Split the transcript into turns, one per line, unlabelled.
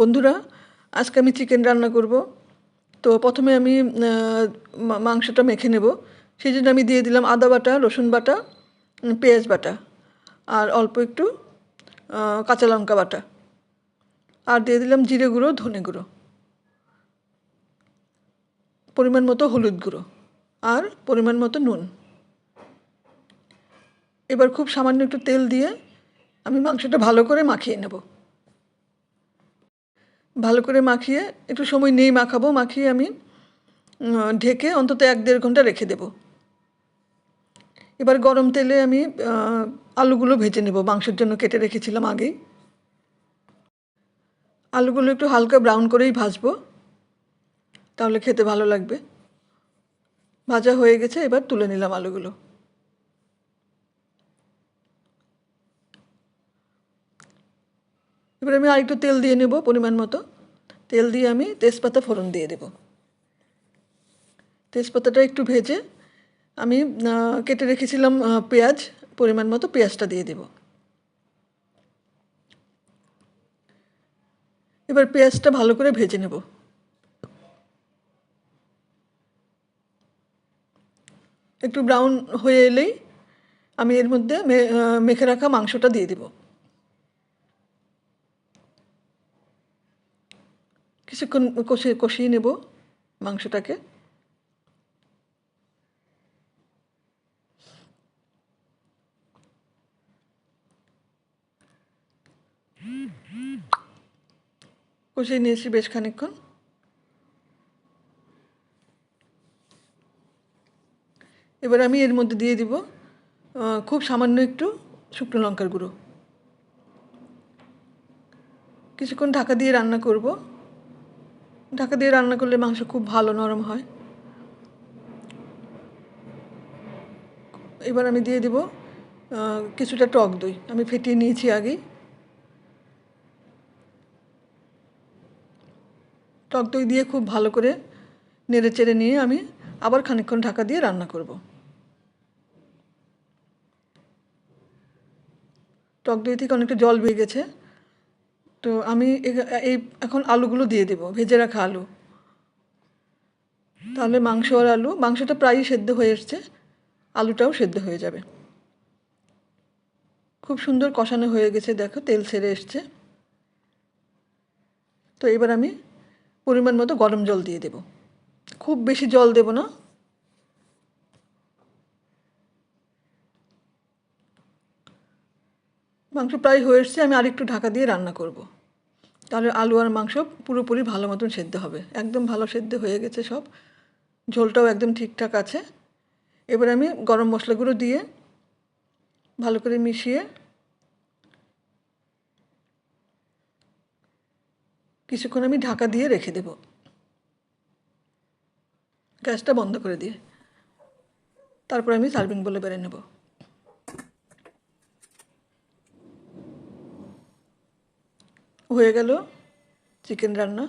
বন্ধুরা, আজকে আমি চিকেন রান্না করব। তো প্রথমে আমি মাংসটা মেখে নেব। সেই জন্য আমি দিয়ে দিলাম আদা বাটা, রসুন বাটা পেঁয়াজ বাটা আর অল্প একটু কাঁচা লঙ্কা বাটা। আর দিয়ে দিলাম জিরে গুঁড়ো, ধনে গুঁড়ো। পরিমাণ মতো হলুদ গুঁড়ো আর পরিমাণ মতো নুন। এবার খুব সামান্য একটু তেল দিয়ে আমি মাংসটা ভালো করে মাখিয়ে নেব। ভালো করে মাখিয়ে, একটু সময় নেই মাখাবো। মাখিয়ে আমি ঢেকে অন্তত এক দেড় ঘণ্টা রেখে দেব। এবার গরম তেলে আমি আলুগুলো ভেজে নেব। মাংসের জন্য কেটে রেখেছিলাম আগেই। আলুগুলো একটু হালকা ব্রাউন করেই ভাজবো, তাহলে খেতে ভালো লাগবে। ভাজা হয়ে গেছে, এবার তুলে নিলাম আলুগুলো। এবার আমি আরেকটু তেল দিয়ে নেব পরিমাণ মতো। তেল দিয়ে আমি তেজপাতা ফোড়ন দিয়ে দেব। তেজপাতাটা একটু ভেজে আমি কেটে রেখেছিলাম পেঁয়াজ, পরিমাণ মতো পেঁয়াজটা দিয়ে দেব। এবার পেঁয়াজটা ভালো করে ভেজে নেব। একটু ব্রাউন হয়ে এলেই আমি এর মধ্যে মেখে রাখা মাংসটা দিয়ে দেবো। কিছুক্ষণ কষিয়ে কষিয়ে নেব মাংসটাকে? কষিয়ে নিয়েছি বেশ খানিকক্ষণ। এবার আমি এর মধ্যে দিয়ে দিব খুব সামান্য একটু শুকনো লঙ্কার গুঁড়ো। কিছুক্ষণ ঢাকা দিয়ে রান্না করব। ঢাকা দিয়ে রান্না করলে মাংস খুব ভালো নরম হয়। এবার আমি দিয়ে দেব কিছুটা টক দই। আমি ফেটিয়ে নিয়েছি আগেই। টক দই দিয়ে খুব ভালো করে নেড়ে চেড়ে নিয়ে আমি আবার খানিকক্ষণ ঢাকা দিয়ে রান্না করব। টক দই থেকে অনেকটা জল বেরিয়ে গেছে। তো আমি এই, এখন আলুগুলো দিয়ে দেবো, ভেজে রাখা আলু। তাহলে মাংস আর আলু, মাংসটা প্রায়ই সেদ্ধ হয়ে এসছে, আলুটাও সেদ্ধ হয়ে যাবে। খুব সুন্দর কষানো হয়ে গেছে, দেখো, তেল ছেড়ে এসছে। তো এবার আমি পরিমাণ মতো গরম জল দিয়ে দেব। খুব বেশি জল দেব না মাংস প্রায় হয়ে এসছে, আমি আরেকটু ঢাকা দিয়ে রান্না করব। তাহলে আলু আর মাংস পুরোপুরি ভালো মতন সেদ্ধ হবে। একদম ভালো সেদ্ধ হয়ে গেছে সব। ঝোলটাও একদম ঠিকঠাক আছে। এবার আমি গরম মশলাগুলো দিয়ে ভালো করে মিশিয়ে কিছুক্ষণ আমি ঢাকা দিয়ে রেখে দেব। গ্যাসটা বন্ধ করে দিয়ে। তারপর আমি সার্ভিং বলে বেড়ে নেব। হয়ে গেল চিকেন রান্না।